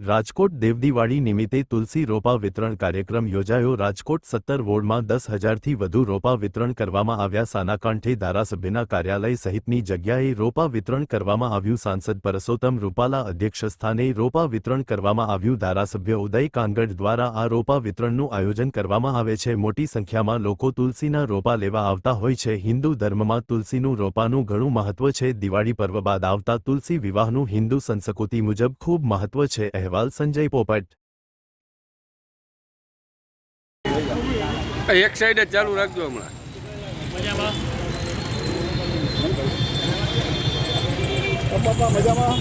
રાજકોટ દેવદીવાળી નિમિત્તે તુલસી રોપા વિતરણ કાર્યક્રમ યોજાયો. રાજકોટ સત્તર વોર્ડમાં દસ હજારથી વધુ રોપા વિતરણ કરવામાં આવ્યા. સાનાકાંઠે ધારાસભ્યના કાર્યાલય સહિતની જગ્યાએ રોપા વિતરણ કરવામાં આવ્યું. સાંસદ પરસોત્તમ રૂપાલા અધ્યક્ષસ્થાને રોપા વિતરણ કરવામાં આવ્યું. ધારાસભ્ય ઉદય કાંગડ દ્વારા આ રોપા વિતરણનું આયોજન કરવામાં આવે છે. મોટી સંખ્યામાં લોકો તુલસીના રોપા લેવા આવતા હોય છે. હિન્દુ ધર્મમાં તુલસીનું રોપાનું ઘણું મહત્વ છે. દિવાળી પર્વ બાદ આવતા તુલસી વિવાહનું હિન્દુ સંસ્કૃતિ મુજબ ખૂબ મહત્વ છે. અહેવાલ સંજય પોપટ. એક સાઈડ જ ચાલુ રાખજો હમણાં. મજામાં.